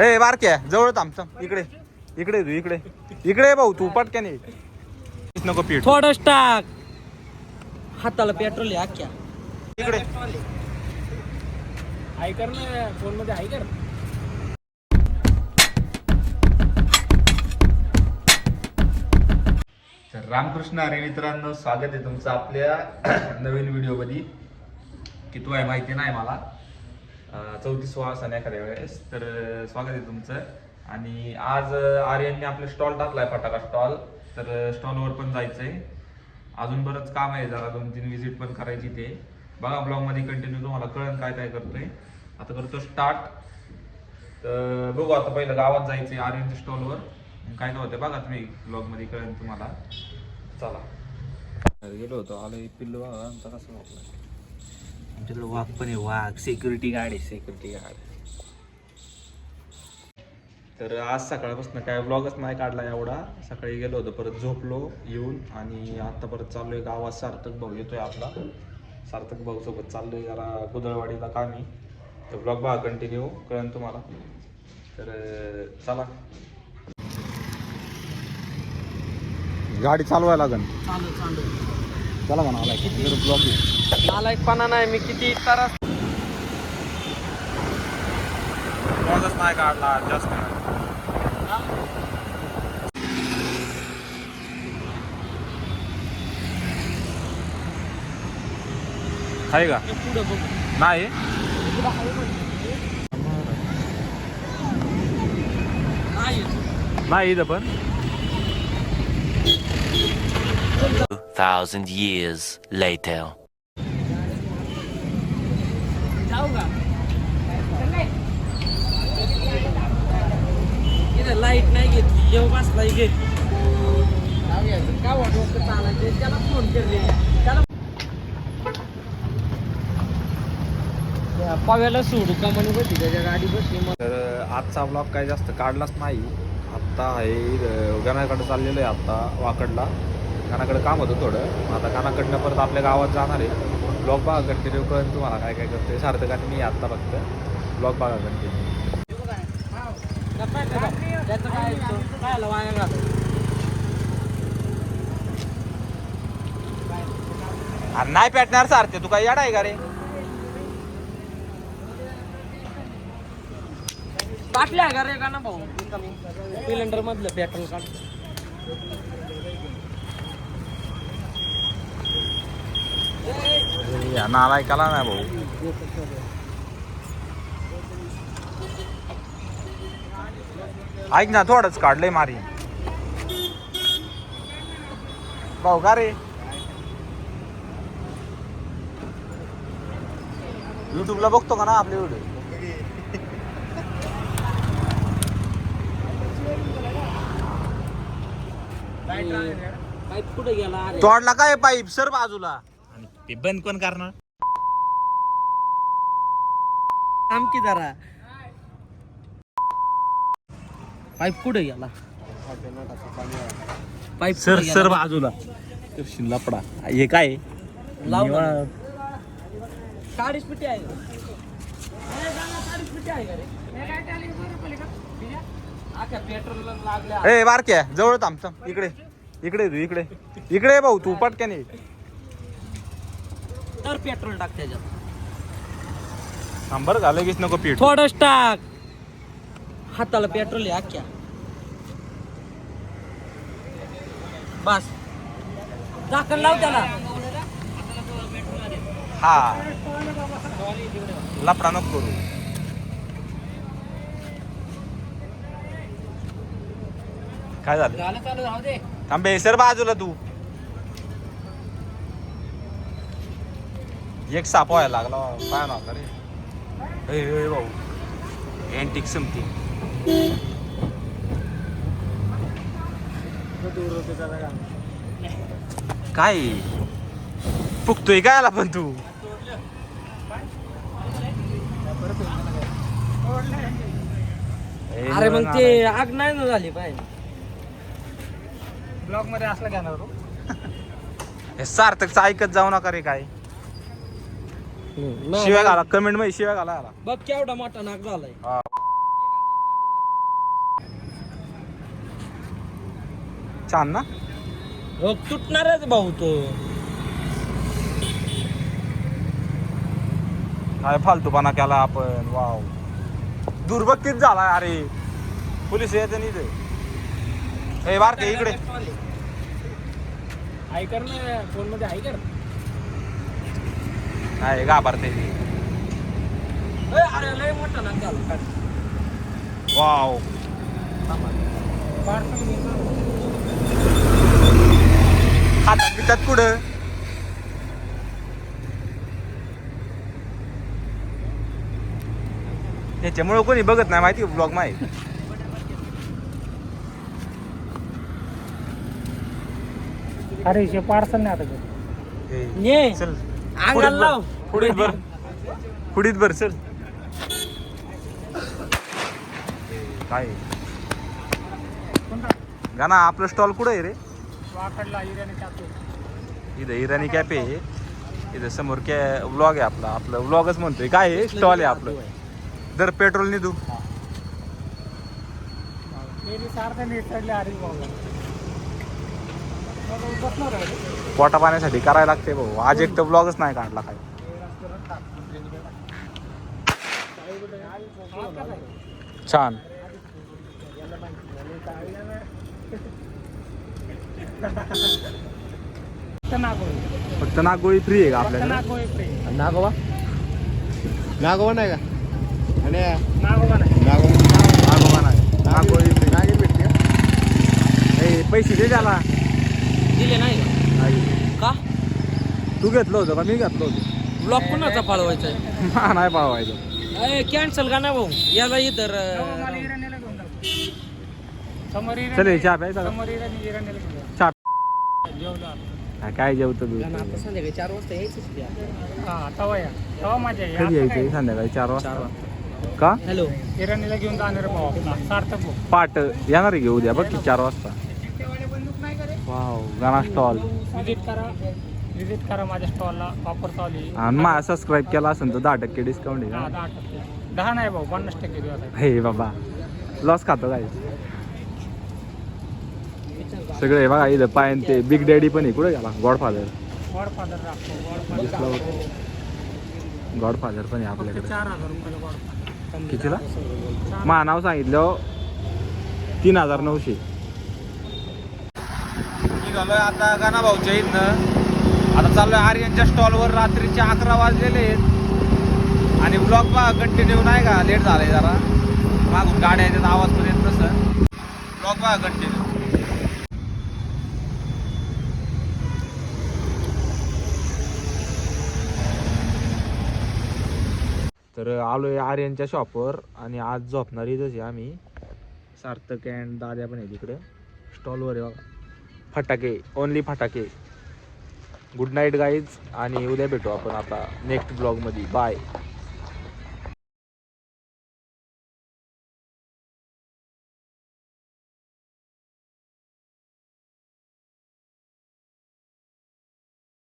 ए बारक्या जवळ थांब थांब इकडे. इकडे तू इकडे. इकडे भाऊ तू पटक्याने. नको पीठ थोडंच टाक. हाताला पेट्रोल आहे अख्ख्या. इकडे. ऐकर ना फोनमध्ये ऐकर तर रामकृष्ण अरे मित्रांनो स्वागत आहे तुमचं आपल्या नवीन व्हिडिओमध्ये की तू आहे माहिती नाही मला. चौतीसवा सण एखाद्या वेळेस. तर स्वागत आहे तुमचं. आणि आज आर्यनने आपलं स्टॉल टाकलाय फटाका स्टॉल. तर स्टॉलवर पण जायचंय. अजून बरंच काम आहे जरा दोन तीन व्हिजिट पण करायची ते. बघा ब्लॉगमध्ये कंटिन्यू तुम्हाला कळण काय काय करतोय. आता करतो स्टार्ट तर बघू आता पहिलं गावात जायचंय आर्यनच्या स्टॉलवर. काय काय होतं बघा तुम्ही ब्लॉगमध्ये कळेल तुम्हाला. चला. गेलो होतो आलो पिल्लू बघा आमचा कसं वाटलं. आमच्याकडे वाघ पण आहे वाघ. सिक्युरिटी गार्ड आहे सिक्युरिटी गार्ड तर आज सकाळपासून काय ब्लॉगच नाही काढला एवढा. सकाळी गेलो होतो परत झोपलो येऊन आणि आता परत चाललोय गावात. सार्थक भाऊ येतोय आपला. सार्थक भाऊ सोबत चाललोय जरा कुदळवाडीला कामी. तर ब्लॉग बघा कंटिन्यू कळेल तुम्हाला? तर चला. गाडी चालवायला लागन. चालू चालू. चला म्हणा आला ब्लॉग मला एक पाना नाही मी किती तर ब्लॉगच नाही काढला जास्त आहे का? पुढं बघ. नाही? नाही. नाही इथं पण. Thousand years later. लाइट नाही घेतली जेव्हा बसलाय घेतली काय वाटत चालायचं त्याला फोन केले त्याला त्या पाव्याला सोडू का म्हणून बसली त्याच्या गाडी बसली. मग तर आजचा ब्लॉग काही जास्त काढलाच नाही. आत्ता आहे गणाकडे चाललेलो आहे आत्ता वाकडला. गाणाकडे काम होतं थोडं. आता गाणाकडनं परत आपल्या गावात जाणार आहे. ब्लॉग बघा कंटिन्यू करून तुम्हाला काय काय करतोय. सार्थक मी आत्ता फक्त ब्लॉग बघा कंटिन्यू नाही पेटणार सारथे तू काय याड आहे का रे? बाटल्या का रे का ना भाऊ? सिलेंडर मधलं पेट्रोल काढ. या नालायकाला नाही भाऊ. ऐक ना थोडंच काढलंय मारी. भाऊ का रे? युट्यूबला बघतो का ना आपले व्हिडिओ पाईप कुठे गेला तोडला काय पाईप? सर बाजूला. ते बंद कोण करणार? थांब की जरा. पाईप कुठे गेला? पाईप सर कुठे सर गेला? बाजूला. लपडा हे काय? लाव ना. निवांत. पिटी आहे? ए, बारक्या जवळ थांब थांब. इकडे इकडे तू इकडे. इकडे ये भाऊ तू पटक्याने. तर पेट्रोल टाक त्याच्यात. थांब बरं का लगेच नको पीठ. थोडंच टाक. हाताला पेट्रोल आहे अख्ख्या. बस. झाकण लाव त्याला. हा. लपडा नको करू. काय झालं? झालं चालू राहू दे. थांबे सर बाजूला तू. एक साप व्हायला लागला. काय नव्हता रे ए, ए, भाऊ. एंटिक समथिंग काय? फुकतोय काय आला पण तू? ए, अरे मग ते आग नाही ना झाली पाहिजे ब्लॉगमध्ये असलं घेणार हे सार्थकचं ऐकत जाऊ नका रे काय. शिवाय शिव्या घाला कमेंटमध्ये शिव्या घाला आला बघ केवढा मोठा नाक झालाय. छान ना? बघ तुटणारच भाऊ तो. काय फालतूपणा केला आपण वाव. दुर्भक्तीत झाला अरे. पोलीस येते नाही ते बार ते इकडे. ऐकर ना फोनमध्ये ऐकर काय घाबरते ए, अरे लय मोठा ना झाला वाव. हातात बितात पुढं त्याच्यामुळे कोणी बघत नाही माहिती ब्लॉग माहिती अरे पार्सल नाही आता ये. चल. अंगाला लाव. पुढीत भर. पुढीत भर चल. काय? गाणा आपलं स्टॉल कुठं आहे रे? वाकडला इराणी टाकतो इथं इराणी कॅफे इथं समोर कॅ व्लॉग आहे आपला. आपलं व्लॉगच म्हणतोय. काय आहे? स्टॉल आहे आपलं. दर पेट्रोल नाही पोटा पाण्यासाठी करायला लागते भाऊ. आज एक तर ब्लॉगच नाही काढला काय छान. फक्त नागोळी फ्री आहे का आपल्याकडे? नागोबा? नागोबा नाही का? आणि नागोबा नाही नागोबा नागोबा नाही नागोळी फ्री नागे भेटते का ए, पैसे दे त्याला दिले नाही नाही. का तू घेतलं होतं का? मी घेतलं होतं. ब्लॉक कुणाचा पाळवायचा मला नाही पावायचं कॅन्सल का ना भाऊ? याला इतर चल हे चहा प्यायचा का? चहा हा, काय जेवतो तू? संध्याकाळी चार वाजता यायचं कधी यायचं संध्याकाळी चार वाजता? का? हॅलो. इराणीला घेऊन जाणार भाऊ. आपला सार्थक भाऊ. पाट येणार आहे घेऊ द्या. बघ की चार वाजता. वाव. गाणा स्टॉल विजिट करा. विजिट करा माझ्या स्टॉलला ऑफर चालू आहे. आणि मा सबस्क्राईब केला असेल तर दहा टक्के डिस्काउंट आहे दहा का दहा टक्के. दहा नाही भाऊ पन्नास टक्के दिवस आहे हे बाबा लॉस खातो काय? सगळे बघा इथं पायन ते बिग डॅडी पण आहे. कुठे गेला? गॉडफादर गॉडफादर राखतो दिसला गॉडफादर गॉडफादर पण आहे फक्त आपल्याकडे. चार हजार रुपयाला गॉडफादर कितीला? मा नाव सांगितलं तीन हजार नऊशे. निघालोय आता गाणा भाऊच्या इथनं. आता चाललोय आर्यनच्या स्टॉलवर रात्रीचे अकरा वाजलेले आहेत. आणि ब्लॉक पहा कंटिन्यू नाही का? लेट झालाय जरा. मागून गाड्या येतात आवाज पण येत तसं. ब्लॉक पहा कंटिन्यू तर आलोय आर्यनच्या शॉपवर आणि आज झोपणार इथंच आहे आम्ही. सार्थक अँड दाद्या पण आहे तिकडे स्टॉलवर आहे बघा. फटाके ओनली फटाके. गुड नाईट गाईज आणि उद्या भेटू आपण आता नेक्स्ट ब्लॉगमध्ये बाय